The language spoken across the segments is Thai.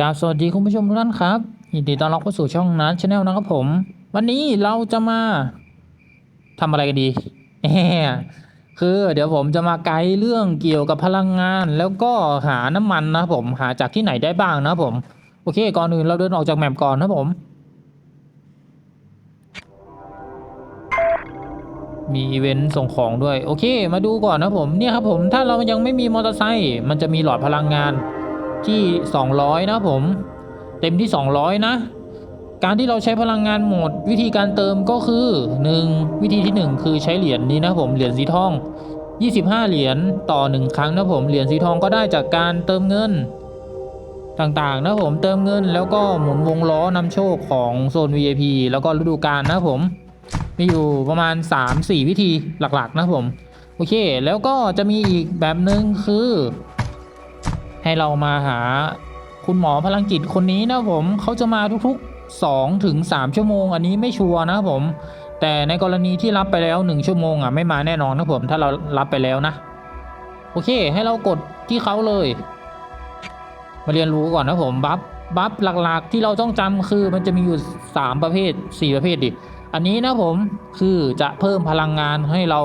กราบสวัสดีคุณผู้ชมทุกท่านครับยินดีต้อนรับเข้าสู่ช่องนัทชาแนลนะครับผม วันนี้เราจะมาทำอะไรกันดีคือเดี๋ยวผมจะมาไกด์เรื่องเกี่ยวกับพลังงาน แล้วก็หาน้ำมันนะผมหาจากที่ไหนได้บ้างนะผมโอเคก่อนอื่นเราเดินออกจากแมปก่อนนะผม มีอีเวนต์ส่งของด้วย โอเค มาดูก่อนนะผมเนี่ยครับผมถ้าเรายังไม่มีมอเตอร์ไซค์มันจะมีหลอดพลังงาน ที่ 200 นะผม เต็มที่ 200 นะ การที่เราใช้พลังงานหมด วิธีการเติมก็คือ 1 วิธีที่ 1 คือใช้เหรียญนี้นะผมเหรียญสีทอง 25 เหรียญต่อ 1 ครั้งนะผมเหรียญสีทองก็ได้จากการเติมเงินต่างๆนะผมเติมเงินแล้วก็หมุนวงล้อนำโชคของโซน VIP แล้วก็ฤดูกาลนะผม มีอยู่ประมาณ 3-4 วิธีหลักๆ นะผม โอเค แล้วก็จะมีอีกแบบหนึ่งคือ ให้เรามาหาคุณหมอพลังจิตคนนี้นะผมเขาจะมาทุกๆ2ถึง3ชั่วโมง อันนี้ไม่ชัวร์นะผม แต่ในกรณีที่รับไปแล้ว 1 ชั่วโมงอะไม่มาแน่นอนนะผม ถ้าเรารับไปแล้วนะ โอเค ให้เรากดที่เขาเลย มาเรียนรู้ก่อนนะผมบัฟบัฟหลักๆ ที่เราต้องจำคือมันจะมีอยู่ 3 ประเภท 4 ประเภทดิ อันนี้นะผมคือจะเพิ่มพลังงานให้เรา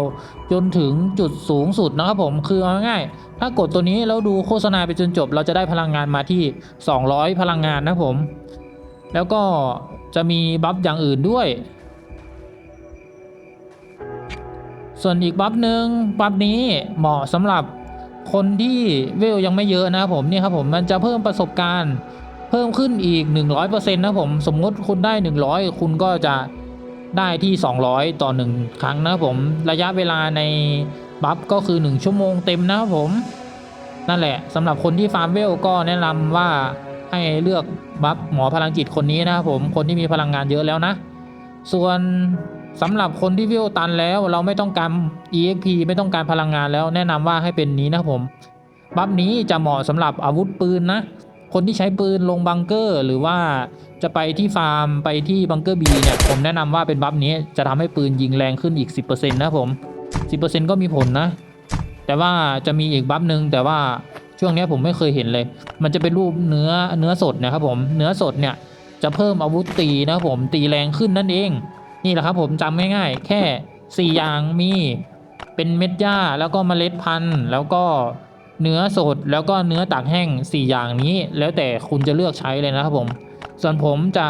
จนถึงจุดสูงสุดนะครับผมคือเอาง่ายถ้ากดตัวนี้แล้วดูโฆษณาไปจนจบ เราจะได้พลังงานมาที่ 200 พลังงานนะผม แล้วก็จะมีบัฟอย่างอื่นด้วย ส่วนอีกบัฟหนึ่งบัฟนี้เหมาะสำหรับคนที่เวลยังไม่เยอะนะครับผมนี่ครับผมมันจะเพิ่มประสบการณ์ เพิ่มขึ้นอีก 100%นะผมสมมติคุณได้ 100 คุณก็จะ ได้ที่ 200 ต่อ 1 ครั้งนะครับผมระยะเวลาในบัฟก็คือ 1 ชั่วโมงเต็มนะครับผม นั่นแหละสำหรับคนที่ฟาร์มเวลก็แนะนำว่าให้เลือกบัฟหมอพลังจิตคนนี้นะครับผมคนที่มีพลังงานเยอะแล้วนะ ส่วนสำหรับคนที่เวลตันแล้วเราไม่ต้องการ EXP ไม่ต้องการพลังงานแล้วแนะนำว่าให้เป็นนี้นะครับผม บัฟนี้จะเหมาะสำหรับอาวุธปืนนะ คนที่ใช้ปืนลงบังเกอร์ หรือว่าจะไปที่ฟาร์มไปที่บังเกอร์บีเนี่ยผมแนะนำว่าเป็นบัฟนี้จะทำให้ปืนยิงแรงขึ้นอีก 10%นะครับผม 10%ก็มีผลนะ แต่ว่าจะมีอีกบัฟหนึ่งแต่ว่าช่วงนี้ผมไม่เคยเห็นเลย มันจะเป็นรูปเนื้อเนื้อสดนะครับผมเนื้อสดเนี่ยจะเพิ่มอาวุธตีนะครับผมตีแรงขึ้นนั่นเอง นี่แหละครับผมจำง่ายๆแค่ 4 อย่างมีเป็นเม็ดหญ้าแล้วก็เมล็ดพันธุ์แล้วก็ เนื้อสดแล้วก็เนื้อตากแห้ง 4 อย่างนี้ แล้วแต่คุณจะเลือกใช้เลยนะครับผม ส่วนผมจะ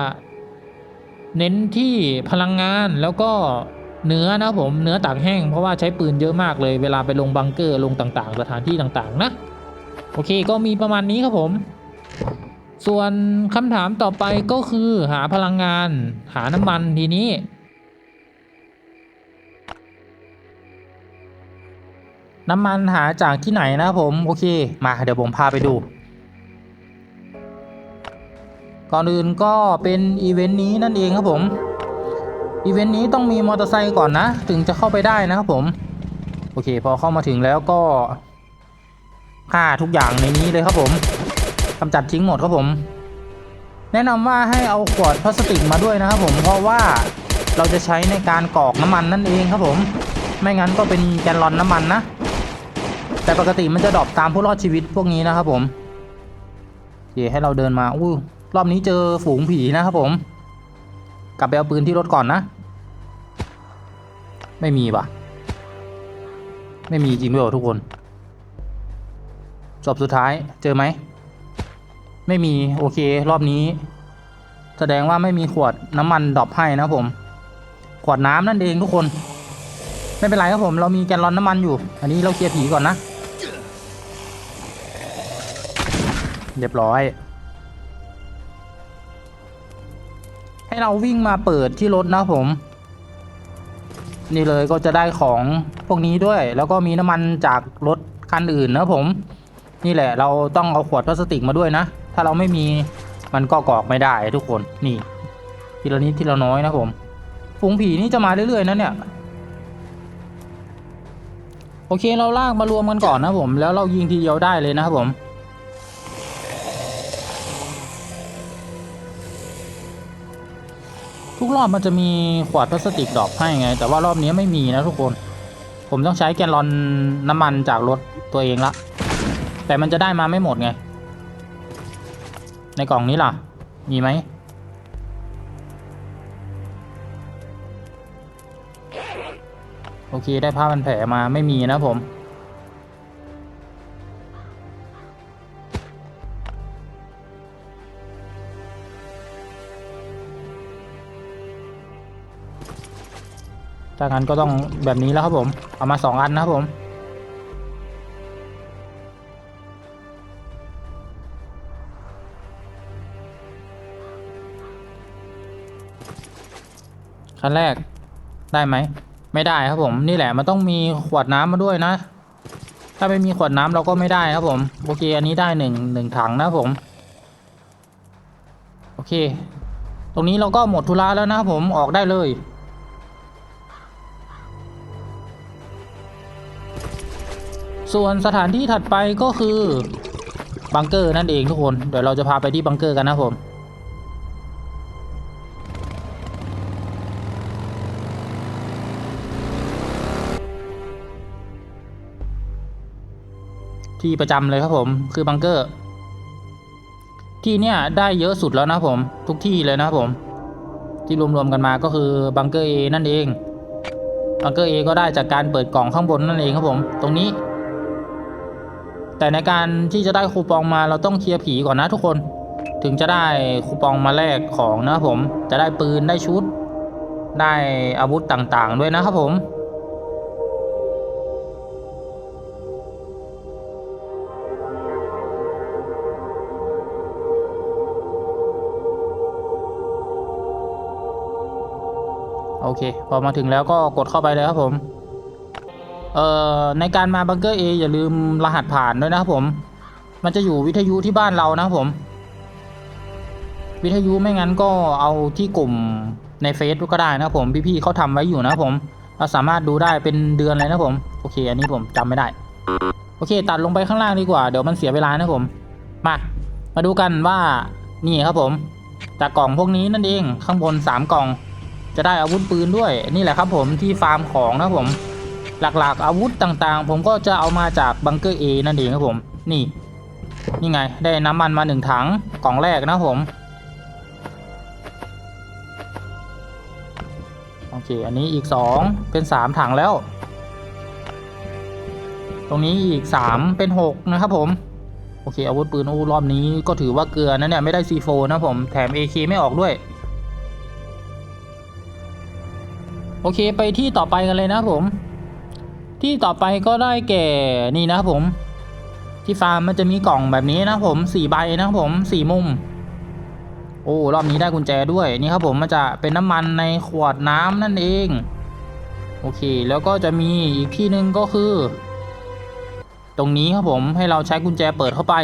เน้นที่พลังงานแล้วก็เนื้อนะผมเนื้อตากแห้งเพราะว่าใช้ปืนเยอะมากเลย เวลาไปลงบังเกอร์ลงต่างๆ สถานที่ต่างๆ นะ โอเคก็มีประมาณนี้ครับผม ส่วนคำถามต่อไปก็คือหาพลังงาน หาน้ำมันทีนี้ น้ำมันหาจากที่ไหนนะผม โอเค มาเดี๋ยวผมพาไปดู ก่อนอื่นก็เป็นอีเวนต์นี้นั่นเองครับผม อีเวนต์นี้ต้องมีมอเตอร์ไซค์ก่อนนะ ถึงจะเข้าไปได้นะครับผม โอเค พอเข้ามาถึงแล้วก็ฆ่าทุกอย่างในนี้เลยครับผมกำจัดทิ้งหมดครับผม แนะนำว่าให้เอาขวดพลาสติกมาด้วยนะครับผม เพราะว่าเราจะใช้ในการกรอกน้ำมันนั่นเองครับผม ไม่งั้นก็เป็นแกนลอนน้ำมันนะ แต่ปกติมันจะดรอปตามผู้รอดชีวิตพวกนี้นะครับผมโอเคให้เราเดินมาอู้รอบนี้เจอฝูงผีนะครับผม กลับไปเอาปืนที่รถก่อนนะ ไม่มีปะไม่มีจริงด้วยทุกคนศพสุดท้ายเจอไหม ไม่มีโอเค รอบนี้ แสดงว่าไม่มีขวดน้ำมันดรอปให้นะผม ขวดน้ำนั่นเองทุกคน ไม่เป็นไรครับผม เรามีแกลลอนน้ำมันอยู่ อันนี้เราเคลียร์ผีก่อนนะ เรียบร้อย ให้เราวิ่งมาเปิดที่รถนะผม นี่เลยก็จะได้ของพวกนี้ด้วย แล้วก็มีน้ำมันจากรถคันอื่นนะผม นี่แหละเราต้องเอาขวดพลาสติกมาด้วยนะ ถ้าเราไม่มีมันก็กรอกไม่ได้ทุกคนนี่ ทีละนิดทีละน้อยนะผม ฝูงผีนี่จะมาเรื่อยๆนะเนี่ยโอเคเราลากมารวมกันก่อนนะผม แล้วเรายิงทีเดียวได้เลยนะครับผม ทุกรอบมันจะมีขวดพลาสติกดอปให้ไง แต่ว่ารอบนี้ไม่มีนะทุกคน ผมต้องใช้แกลลอนน้ำมันจากรถตัวเองละ แต่มันจะได้มาไม่หมดไง ในกล่องนี้ล่ะ มีไหม โอเคได้ผ้าพันแผลมาไม่มีนะผม ถ้างั้นก็ต้องแบบนี้แล้วครับผม เอามาสองอันนะครับผม ขั้นแรกได้ไหม ไม่ได้ครับผม นี่แหละมันต้องมีขวดน้ำมาด้วยนะ ถ้าไม่มีขวดน้ำเราก็ไม่ได้ครับผม โอเค อันนี้ได้หนึ่งหนึ่งถังนะผม โอเค ตรงนี้เราก็หมดธุระแล้วนะครับผมออกได้เลย ส่วนสถานที่ถัดไปก็คือบังเกอร์นั่นเองทุกคน เดี๋ยวเราจะพาไปที่บังเกอร์กันนะครับผมที่ประจำเลยครับผมคือบังเกอร์ ที่เนี่ยได้เยอะสุดแล้วนะผม ทุกที่เลยนะครับผม ที่รวมๆกันมาก็คือบังเกอร์เอนั่นเองบังเกอร์เอก็ได้จากการเปิดกล่องข้างบนนั่นเองครับผม ตรงนี้ แต่ในการที่จะได้คูปองมาเราต้องเคลียร์ผีก่อนนะทุกคน ถึงจะได้คูปองมาแลกของนะครับผม จะได้ปืนได้ชุด ได้อาวุธต่างๆ ด้วยนะครับผมโอเค พอมาถึงแล้วก็กดเข้าไปเลยครับผม ในการมาบังเกอร์เออย่าลืมรหัสผ่านด้วยนะครับผม มันจะอยู่วิทยุที่บ้านเรานะครับผม วิทยุไม่งั้นก็เอาที่กลุ่มในเฟซก็ได้นะครับผมพี่ๆเขาทำไว้อยู่นะครับผม เราสามารถดูได้เป็นเดือนเลยนะครับผม โอเค อันนี้ผมจำไม่ได้ โอเค ตัดลงไปข้างล่างดีกว่า เดี๋ยวมันเสียเวลานะครับผม มา มาดูกันว่านี่ครับผม จากกล่องพวกนี้นั่นเองข้างบนสามกล่อง จะได้อาวุธปืนด้วย นี่แหละครับผมที่ฟาร์มของนะครับผม หลักๆ อาวุธต่างๆ ผมก็จะเอามาจากบังเกอร์เอนั่นเองครับผม นี่ นี่ไง ได้น้ำมันมาหนึ่งถังกล่องแรกนะผม โอเค อันนี้อีกสองเป็นสามถังแล้ว ตรงนี้อีกสามเป็นหกนะครับผม โอเค อาวุธปืนอู้รอบนี้ก็ถือว่าเกลือนะเนี่ย ไม่ได้ซีโฟนะผม แถม AK ไม่ออกด้วยโอเค ไปที่ต่อไปกันเลยนะผม ที่ต่อไปก็ได้แก่นี่นะครับผม ที่ฟาร์มมันจะมีกล่องแบบนี้นะครับผมสี่ใบนะครับผมสี่มุม โอ้รอบนี้ได้กุญแจด้วยนี่ครับผมมันจะเป็นน้ำมันในขวดน้ำนั่นเอง โอเค แล้วก็จะมีอีกที่หนึ่งก็คือ ตรงนี้ครับผมให้เราใช้กุญแจเปิดเข้าไป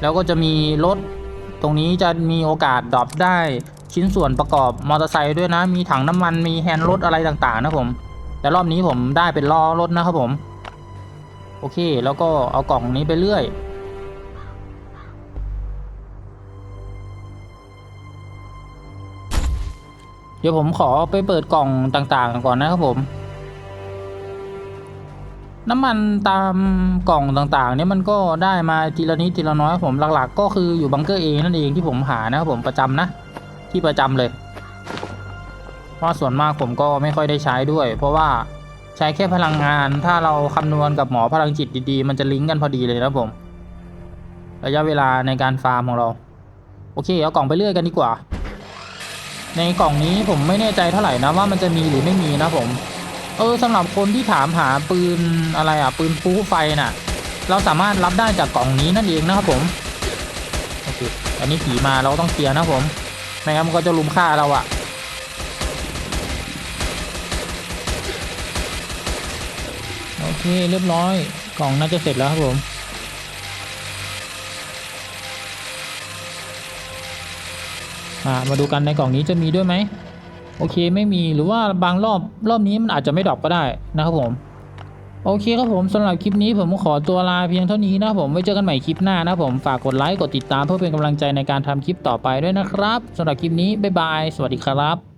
แล้วก็จะมีรถตรงนี้จะมีโอกาสดรอปได้ชิ้นส่วนประกอบมอเตอร์ไซค์ด้วยนะ มีถังน้ำมัน มีแฮนด์รถอะไรต่างๆ นะผม แต่รอบนี้ผมได้เป็นล้อรถนะครับผม โอเค แล้วก็เอากล่องนี้ไปเรื่อย เดี๋ยวผมขอไปเปิดกล่องต่างๆ ก่อนนะครับผม น้ำมันตามกล่องต่างๆ เนี่ยมันก็ได้มาทีละนิดทีละน้อยผมหลักๆ ก็คืออยู่บังเกอร์เอนั่นเองที่ผมหานะครับผมประจำนะ ที่ประจำเลย เพราะส่วนมากผมก็ไม่ค่อยได้ใช้ด้วย เพราะว่าใช้แค่พลังงาน ถ้าเราคำนวณกับหมอพลังจิตดีๆ มันจะลิงก์กันพอดีเลยนะผม ระยะเวลาในการฟาร์มของเรา โอเค เอากล่องไปเรื่อยกันดีกว่า ในกล่องนี้ผมไม่แน่ใจเท่าไหร่นะว่ามันจะมีหรือไม่มีนะผม เออสำหรับคนที่ถามหาปืนอะไรอะ ปืนฟูไฟน่ะ เราสามารถรับได้จากกล่องนี้นั่นเองนะครับผมโอเคอันนี้ผีมาเราก็ต้องเคลียร์นะผมไม่งั้นมันก็จะลุมฆ่าเราอะ เคเรียบร้อย กล่องน่าจะเสร็จแล้วครับผมมาดูกันในกล่องนี้จะมีด้วยไหมโอเคไม่มีหรือว่าบางรอบรอบนี้มันอาจจะไม่ดรอปก็ได้นะครับผม โอเคครับผมสำหรับคลิปนี้ผมขอตัวลาเพียงเท่านี้นะครับผมไว้เจอกันใหม่คลิปหน้านะครับผมฝากกดไลค์กดติดตามเพื่อเป็นกำลังใจในการทำคลิปต่อไปด้วยนะครับสำหรับคลิปนี้บ๊ายบายสวัสดีครับ